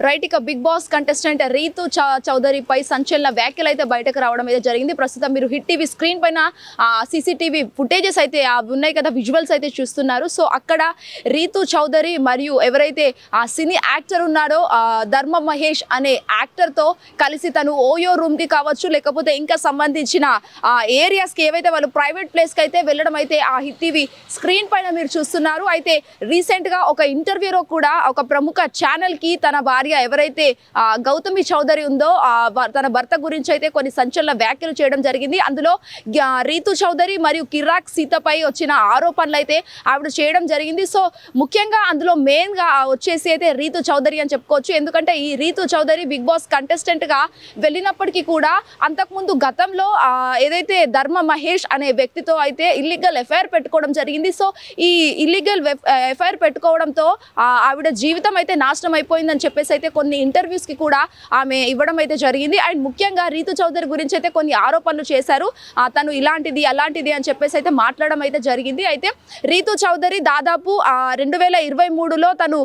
Right ఇక big Boss contestant Rithu చౌ- చౌదరిపై సంచలన వ్యాఖ్యలు అయితే బయటకు రావడం అయితే జరిగింది. ప్రస్తుతం మీరు హిట్ టీవీ స్క్రీన్ పైన సీసీటీవీ ఫుటేజెస్ అయితే ఉన్నాయి కదా విజువల్స్ అయితే చూస్తున్నారు. సో అక్కడ రీతు చౌదరి మరియు ఎవరైతే ఆ సినీ యాక్టర్ ఉన్నాడో ధర్మ మహేష్ అనే యాక్టర్తో కలిసి తను ఓయో రూమ్కి కావచ్చు లేకపోతే ఇంకా సంబంధించిన ఆ ఏరియాస్కి ఏవైతే వాళ్ళు ప్రైవేట్ ప్లేస్కి అయితే వెళ్ళడం అయితే ఆ హిట్ టీవీ స్క్రీన్ పైన మీరు చూస్తున్నారు. అయితే రీసెంట్గా ఒక ఇంటర్వ్యూలో కూడా ఒక ప్రముఖ ఛానల్కి తన భార్య ఎవరైతే గౌతమి చౌదరి ఉందో తన భర్త గురించి అయితే కొన్ని సంచలన వ్యాఖ్యలు చేయడం జరిగింది. అందులో రీతు చౌదరి మరియు కిరాక్ సీతపై వచ్చిన ఆరోపణలు అయితే ఆవిడ చేయడం జరిగింది. సో ముఖ్యంగా అందులో మెయిన్గా వచ్చేసి అయితే రీతు చౌదరి అని చెప్పుకోవచ్చు. ఎందుకంటే ఈ రీతు చౌదరి బిగ్ బాస్ కంటెస్టెంట్గా వెళ్ళినప్పటికీ కూడా అంతకుముందు గతంలో ఏదైతే ధర్మ మహేష్ అనే వ్యక్తితో అయితే ఇల్లీగల్ ఎఫ్ఐఆర్ పెట్టుకోవడం జరిగింది. సో ఈ ఇల్లీగల్ ఎఫ్ఐఆర్ పెట్టుకోవడంతో ఆవిడ జీవితం అయితే నాశనం అయిపోయిందని చెప్పేసి అయితే కొన్ని ఇంటర్వ్యూస్కి కూడా ఆమె ఇవ్వడం అయితే జరిగింది. అండ్ ముఖ్యంగా రీతు చౌదరి గురించి అయితే కొన్ని ఆరోపణలు చేశారు. తను ఇలాంటిది అలాంటిది అని చెప్పేసి అయితే మాట్లాడడం అయితే జరిగింది. అయితే రీతు చౌదరి దాదాపు రెండు వేల ఇరవై మూడులో తను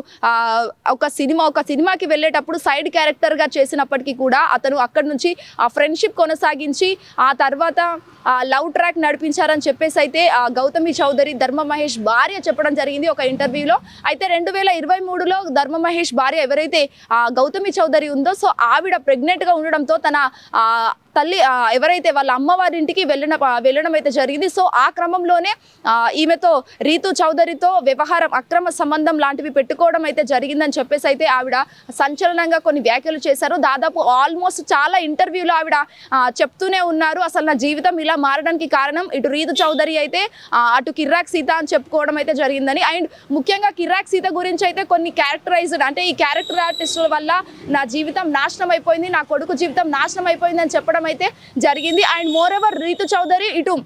ఒక సినిమా ఒక సినిమాకి వెళ్ళేటప్పుడు సైడ్ క్యారెక్టర్గా చేసినప్పటికీ కూడా అతను అక్కడి నుంచి ఆ ఫ్రెండ్షిప్ కొనసాగించి ఆ తర్వాత లవ్ ట్రాక్ నడిపించారని చెప్పేసి అయితే గౌతమి చౌదరి ధర్మ మహేష్ భార్య చెప్పడం జరిగింది ఒక ఇంటర్వ్యూలో అయితే రెండు వేల ఇరవై మూడులో ధర్మ మహేష్ భార్య ఎవరైతే గౌతమి చౌదరి ఉందో సో ఆవిడ ప్రెగ్నెంట్గా గా ఉండడంతో తన ఆ, తల్లి ఎవరైతే వాళ్ళ అమ్మవారి ఇంటికి వెళ్ళిన వెళ్ళడం అయితే జరిగింది. సో ఆ క్రమంలోనే ఈమెతో రీతు చౌదరితో వ్యవహారం అక్రమ సంబంధం లాంటివి పెట్టుకోవడం అయితే జరిగిందని చెప్పేసి అయితే ఆవిడ సంచలనంగా కొన్ని వ్యాఖ్యలు చేశారు. దాదాపు ఆల్మోస్ట్ చాలా ఇంటర్వ్యూలో ఆవిడ చెప్తూనే ఉన్నారు. అసలు నా జీవితం ఇలా మారడానికి కారణం ఇటు రీతు చౌదరి అయితే అటు కిర్రాక్ సీత అని చెప్పుకోవడం అయితే జరిగిందని. అండ్ ముఖ్యంగా కిర్రాక్ సీత గురించి అయితే కొన్ని క్యారెక్టరైజ్డ్ అంటే ఈ క్యారెక్టర్ ఆర్టిస్టుల వల్ల నా జీవితం నాశనం అయిపోయింది నా కొడుకు జీవితం నాశనం అయిపోయింది అని చెప్పడం అయితే జరిగింది. And more ever Ritu Chowdary ఇటు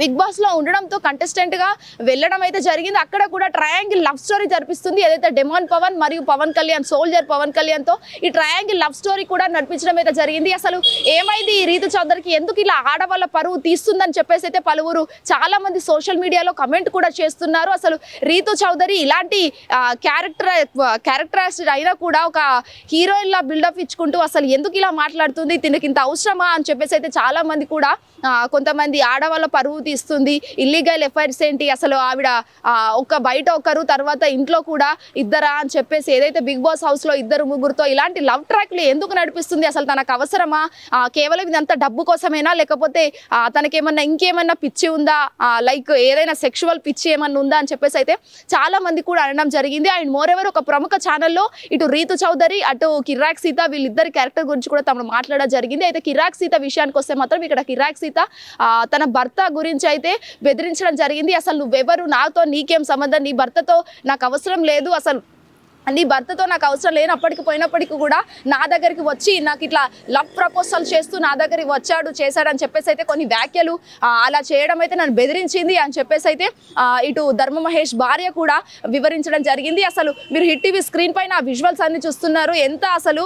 బిగ్ బాస్లో ఉండడంతో కంటెస్టెంట్గా వెళ్ళడం అయితే జరిగింది. అక్కడ కూడా ట్రయాంగిల్ లవ్ స్టోరీ జరిపిస్తుంది. ఏదైతే డెమాన్ పవన్ మరియు పవన్ కళ్యాణ్ సోల్జర్ పవన్ కళ్యాణ్తో ఈ ట్రయాంగిల్ లవ్ స్టోరీ కూడా నడిపించడం అయితే జరిగింది. అసలు ఏమైంది ఈ రీతు చౌదరికి? ఎందుకు ఇలా ఆడవాళ్ళ పరువు తీస్తుందని చెప్పేసి అయితే పలువురు చాలా మంది సోషల్ మీడియాలో కమెంట్ కూడా చేస్తున్నారు. అసలు రీతు చౌదరి ఇలాంటి క్యారెక్టర్ క్యారెక్టరైజ్డ్ అయినా కూడా ఒక హీరోయిన్ లా బిల్డప్ ఇచ్చుకుంటూ అసలు ఎందుకు ఇలా మాట్లాడుతుంది? తినకింత అవసరమా? అని చెప్పేసి అయితే చాలా మంది కూడా కొంతమంది ఆడవాళ్ళ పరువు తీస్తుంది. ఇల్లీగల్ ఎఫ్ఐఆర్స్ ఏంటి? అసలు ఆవిడ ఒక బయట ఒకరు తర్వాత ఇంట్లో కూడా ఇద్దరా అని చెప్పేసి ఏదైతే బిగ్ బాస్ హౌస్లో ఇద్దరు ముగ్గురుతో ఇలాంటి లవ్ ట్రాక్లు ఎందుకు నడిపిస్తుంది? అసలు తనకు అవసరమా? కేవలం ఇదంతా డబ్బు కోసమేనా? లేకపోతే తనకేమన్నా ఇంకేమన్నా పిచ్చి ఉందా? లైక్ ఏదైనా సెక్షువల్ పిచ్చి ఏమన్నా ఉందా? అని చెప్పేసి అయితే చాలా మంది కూడా అనడం జరిగింది. అండ్ మోర్ ఎవర్ ఒక ప్రముఖ ఛానల్లో ఇటు రీతు చౌదరి అటు కిరాక్ సీత వీళ్ళిద్దరి క్యారెక్టర్ గురించి కూడా తమను మాట్లాడడం జరిగింది. అయితే కిరాక్ సీత విషయానికి వస్తే మాత్రం ఇక్కడ కిరాక్ సీత తన భర్త గురించి అయితే బెదిరించడం జరిగింది. అసలు నువ్వెవరు? నాతో నీకేం సంబంధం? నీ భర్తతో నాకు అవసరం లేదు. అసలు నీ భర్తతో నాకు అవసరం లేనప్పటికి పోయినప్పటికీ కూడా నా దగ్గరికి వచ్చి నాకు ఇట్లా లవ్ ప్రపోజల్ చేస్తూ నా దగ్గరికి వచ్చాడు చేశాడు అని చెప్పేసి అయితే కొన్ని వ్యాఖ్యలు అలా చేయడం అయితే నన్ను బెదిరించింది అని చెప్పేసి అయితే ఇటు ధర్మ మహేష్ భార్య కూడా వివరించడం జరిగింది. అసలు మీరు హిట్ టీవీ స్క్రీన్ పైన ఆ విజువల్స్ అన్ని చూస్తున్నారు. ఎంత అసలు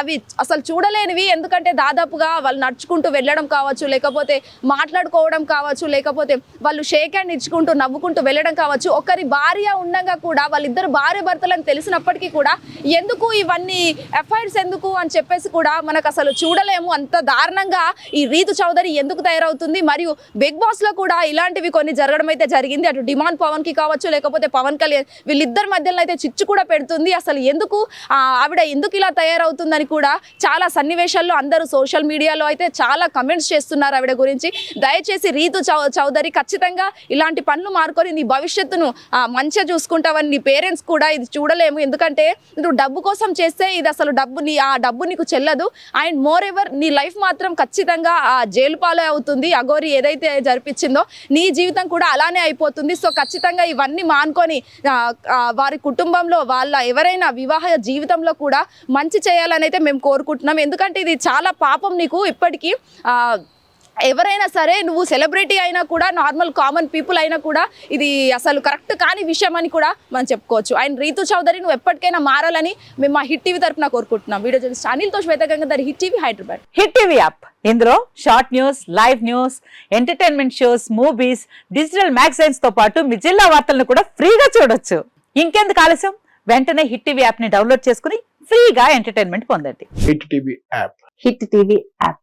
అవి అసలు చూడలేనివి. ఎందుకంటే దాదాపుగా వాళ్ళు నడుచుకుంటూ వెళ్ళడం కావచ్చు లేకపోతే మాట్లాడుకోవడం కావచ్చు లేకపోతే వాళ్ళు షేక్ హ్యాండ్ ఇచ్చుకుంటూ నవ్వుకుంటూ వెళ్ళడం కావచ్చు. ఒకరి భార్య ఉండగా కూడా వాళ్ళిద్దరు భార్య భర్తలను తెలిసినప్పటికీ కూడా ఎందుకు ఇవన్నీ ఎఫ్ఐఆర్స్ ఎందుకు అని చెప్పేసి కూడా మనకు అసలు చూడలేము. అంత దారుణంగా ఈ రీతు చౌదరి ఎందుకు తయారవుతుంది? మరియు బిగ్ బాస్లో కూడా ఇలాంటివి కొన్ని జరగడం అయితే జరిగింది. అటు డిమాండ్ పవన్కి కావచ్చు లేకపోతే పవన్ కళ్యాణ్ వీళ్ళిద్దరి మధ్యలో అయితే చిచ్చు కూడా పెడుతుంది. అసలు ఎందుకు ఆవిడ ఎందుకు ఇలా తయారవుతుందని కూడా చాలా సన్నివేశాల్లో అందరూ సోషల్ మీడియాలో అయితే చాలా కమెంట్స్ చేస్తున్నారు ఆవిడ గురించి. దయచేసి రీతు చౌ చౌదరి ఖచ్చితంగా ఇలాంటి పనులు మార్కొని నీ భవిష్యత్తును మంచిగా చూసుకుంటావని నీ పేరెంట్స్ కూడా ఇది చెప్పలేము. ఎందుకంటే నువ్వు డబ్బు కోసం చేస్తే ఇది అసలు డబ్బు నీ ఆ డబ్బు నీకు చెల్లదు. అండ్ మోర్ ఎవర్ నీ లైఫ్ మాత్రం ఖచ్చితంగా ఆ జైలు పాలే అవుతుంది. అగోరి ఏదైతే జరిపించిందో నీ జీవితం కూడా అలానే అయిపోతుంది. సో ఖచ్చితంగా ఇవన్నీ మానుకొని వారి కుటుంబంలో వాళ్ళ ఎవరైనా వివాహ జీవితంలో కూడా మంచి చేయాలని అయితే మేము కోరుకుంటున్నాం. ఎందుకంటే ఇది చాలా పాపం నీకు ఇప్పటికీ. ఆ, ఎవరైనా సరే నువ్వు సెలబ్రిటీ అయినా కూడా నార్మల్ కామన్ పీపుల్ అయినా కూడా ఇది అసలు కరెక్ట్ కాని విషయం అని కూడా మనం చెప్పుకోవచ్చు. అండ్ రీతు చౌదరి నువ్వు ఎప్పటికైనా మారాలని మేము మా హిట్ టీవీ తరఫున కోరుకుంటున్నాం. Video journalist అనిల్తో Shweta Gangadhar Hit TV Hyderabad. Hit TV app. ఇందులో short news live news entertainment shows movies digital మ్యాగజైన్స్తో పాటు మీ జిల్లా వార్తలను కూడా ఫ్రీగా చూడొచ్చు. ఇంకెందుకు ఆలస్యం? వెంటనే హిట్ టీవీ యాప్ని డౌన్లోడ్ చేసుకుని ఫ్రీగా ఎంటర్టైన్మెంట్ పొందండి. Hit TV app. Hit TV app.